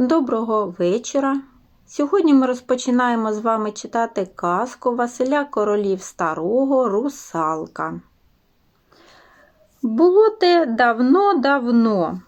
Доброго вечора. Сьогодні ми розпочинаємо з вами читати казку Василя Королів Старого Русалка. Було те давно-давно.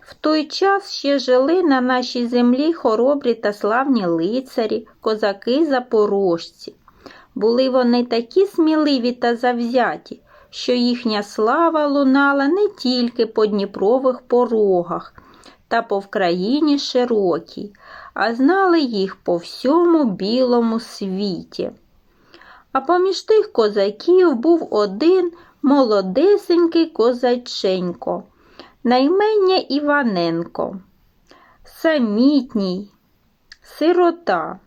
В той час ще жили на нашій землі хоробрі та славні лицарі, козаки запорожці. Були вони такі сміливі та завзяті, що їхня слава лунала не тільки по Дніпрових порогах та по Вкраїні широкій, а знали їх по всьому білому світі. А поміж тих козаків був один молодесенький козаченько, наймення Іваненко, самітній, сирота.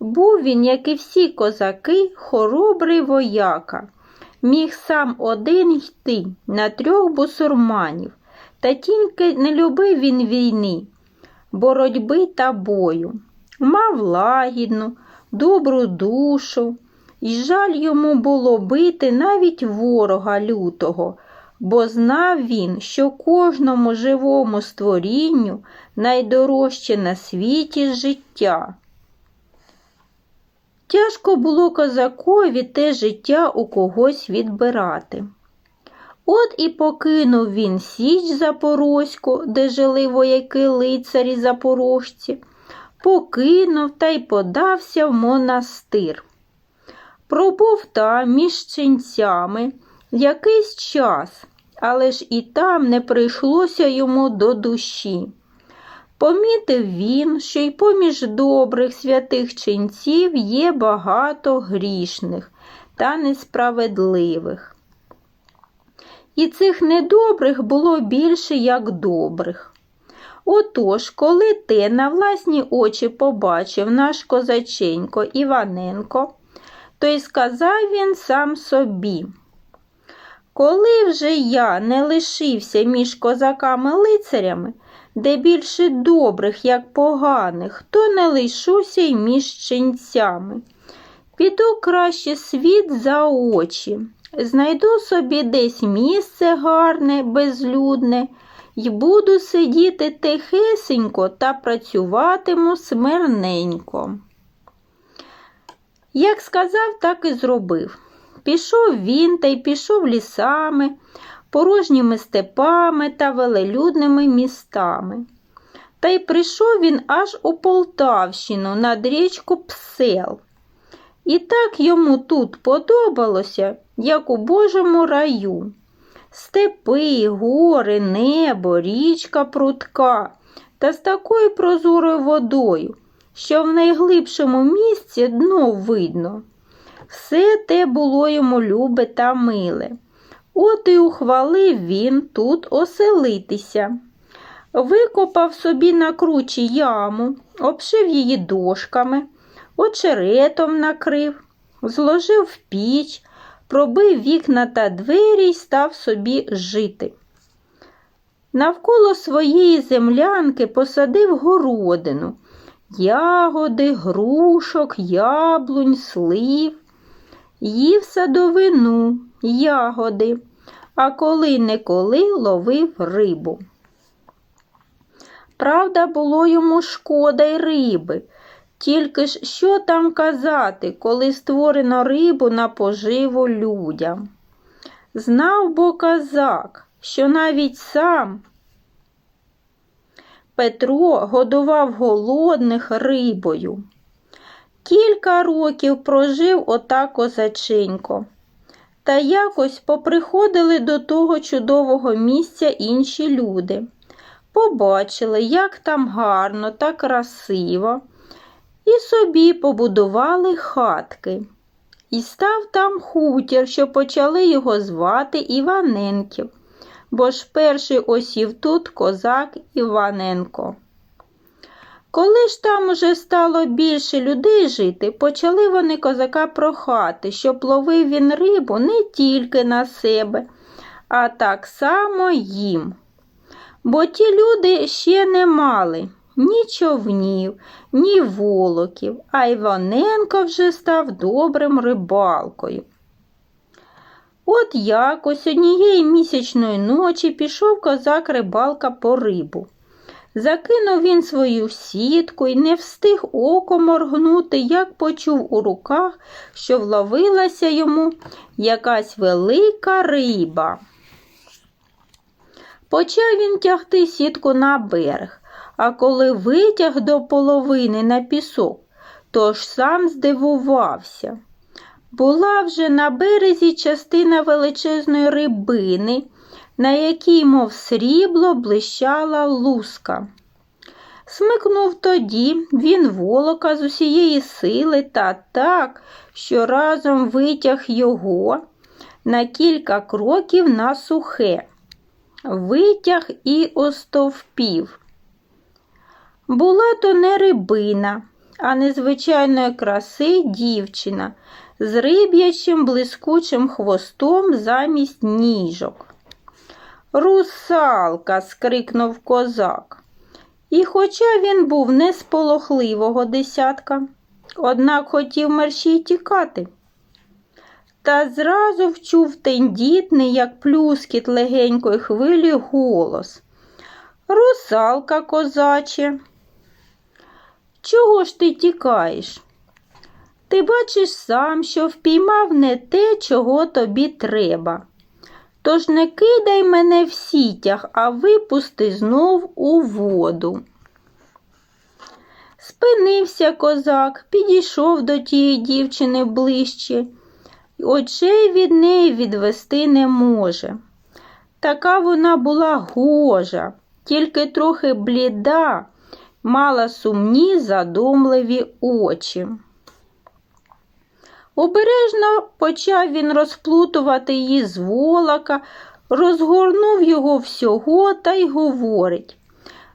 Був він, як і всі козаки, хоробрий вояка, міг сам один йти на трьох бусурманів, та тільки не любив він війни, боротьби та бою. Мав лагідну, добру душу, і жаль йому було бити навіть ворога лютого, бо знав він, що кожному живому створінню найдорожче на світі життя. Тяжко було козакові те життя у когось відбирати. От і покинув він Січ Запорозьку, де жили вояки лицарі запорожці, покинув та й подався в монастир. Пробув там між ченцями якийсь час, але ж і там не прийшлося йому до душі. Помітив він, що й поміж добрих святих ченців є багато грішних та несправедливих. І цих недобрих було більше, як добрих. Отож, коли те на власні очі побачив наш козаченько Іваненко, то й сказав він сам собі. Коли вже я не лишився між козаками-лицарями, де більше добрих, як поганих, то не лишуся й між ченцями. Піду краще світ за очі, знайду собі десь місце гарне, безлюдне, й буду сидіти тихесенько та працюватиму смирненько. Як сказав, так і зробив. Пішов він та й пішов лісами, порожніми степами та велелюдними містами. Та й прийшов він аж у Полтавщину над річку Псел. І так йому тут подобалося, як у Божому раю. Степи, гори, небо, річка прутка та з такою прозорою водою, що в найглибшому місці дно видно. Все те було йому любе та миле. От і ухвалив він тут оселитися. Викопав собі на кручі яму, обшив її дошками, очеретом накрив, зложив в піч, пробив вікна та двері й став собі жити. Навколо своєї землянки посадив городину, ягоди, грушок, яблунь, слив, їв садовину, ягоди, а коли не коли ловив рибу. Правда, було йому шкода й риби, тільки ж що там казати, коли створено рибу на поживу людям. Знав бо козак, що навіть сам Петро годував голодних рибою. Кілька років прожив ота козаченько. Та якось поприходили до того чудового місця інші люди. Побачили, як там гарно та красиво, і собі побудували хатки. І став там хутір, що почали його звати Іваненків, бо ж перший осів тут козак Іваненко. Коли ж там уже стало більше людей жити, почали вони козака прохати, щоб ловив він рибу не тільки на себе, а так само їм. Бо ті люди ще не мали ні човнів, ні волоків, а Іваненко вже став добрим рибалкою. От якось однієї місячної ночі пішов козак рибалка по рибу. Закинув він свою сітку і не встиг око моргнути, як почув у руках, що вловилася йому якась велика риба. Почав він тягти сітку на берег, а коли витяг до половини на пісок, то ж сам здивувався. Була вже на березі частина величезної рибини, на якій, мов срібло, блищала луска. Смикнув тоді він волока з усієї сили та так, що разом витяг його на кілька кроків на сухе, витяг і остовпів. Була то не рибина, а незвичайної краси дівчина з риб'ячим блискучим хвостом замість ніжок. Русалка. скрикнув козак. І хоча він був не з полохливого десятка, однак хотів мерщій тікати. Та зразу вчув тендітний, як плюскіт легенької хвилі, голос. Русалка, козаче. Чого ж ти тікаєш? Ти бачиш сам, що впіймав не те, чого тобі треба. Тож не кидай мене в сітях, а випусти знов у воду. Спинився козак, підійшов до тієї дівчини ближче, очей від неї відвести не може. Така вона була гожа, тільки трохи бліда, мала сумні задумливі очі. Обережно почав він розплутувати її з волока, розгорнув його всього та й говорить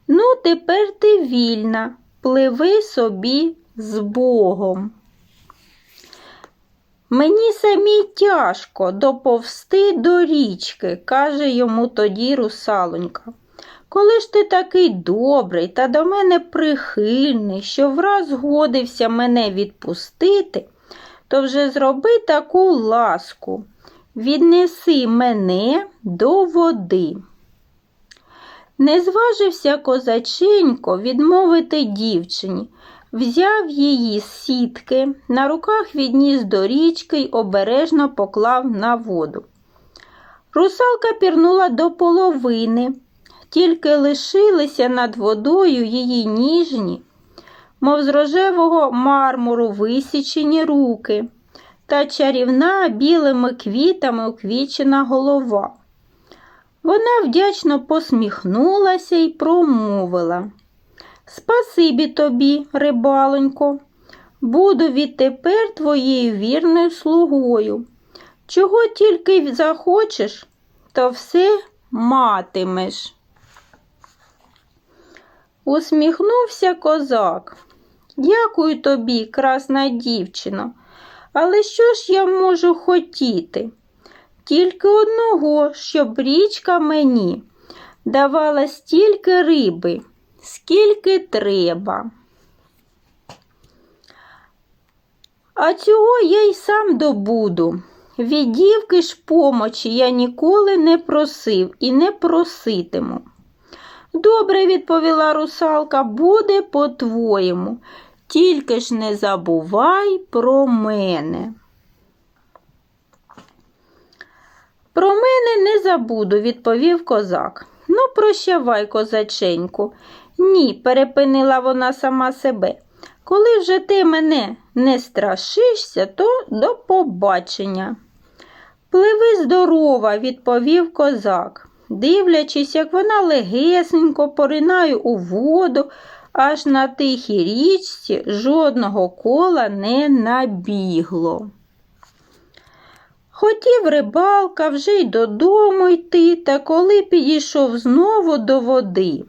Ну, тепер ти вільна, пливи собі з Богом. Мені самій тяжко доповсти до річки, каже йому тоді русалонька. Коли ж ти такий добрий та до мене прихильний, що враз згодився мене відпустити, то вже зроби таку ласку, віднеси мене до води. Не зважився козаченько відмовити дівчині, взяв її з сітки, на руках відніс до річки й обережно поклав на воду. Русалка пірнула до половини, тільки лишилися над водою її ніжні, мов з рожевого мармуру висічені руки та чарівна білими квітами уквічена голова. Вона вдячно посміхнулася і промовила Спасибі тобі, рибалонько, буду відтепер твоєю вірною слугою. Чого тільки захочеш, то все матимеш. Усміхнувся козак. Дякую тобі, красна дівчино, але що ж я можу хотіти? Тільки одного, щоб річка мені давала стільки риби, скільки треба. А цього я й сам добуду. Від дівки ж помочі я ніколи не просив і не проситиму. Добре, відповіла русалка, буде по-твоєму, тільки ж не забувай про мене. Про мене не забуду, відповів козак. Ну, прощавай, козаченьку. Ні, перепинила вона сама себе. Коли вже ти мене не страшишся, то до побачення. Пливи здорова, відповів козак, дивлячись, як вона легесенько поринає у воду, аж на тихій річці жодного кола не набігло. Хотів рибалка вже й додому йти, та коли підійшов знову до води,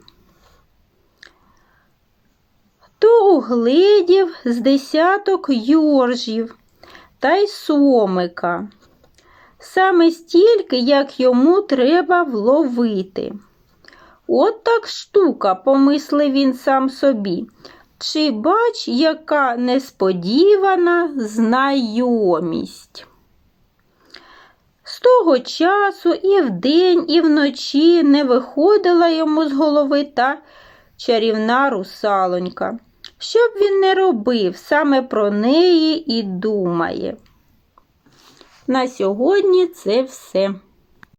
то угледів з десяток йоржів та й сомика, саме стільки, як йому треба вловити. От так штука, помислив він сам собі. Чи бач, яка несподівана знайомість. З того часу і вдень, і вночі не виходила йому з голови та чарівна русалонька. Що б він не робив, саме про неї і думає. На сьогодні це все.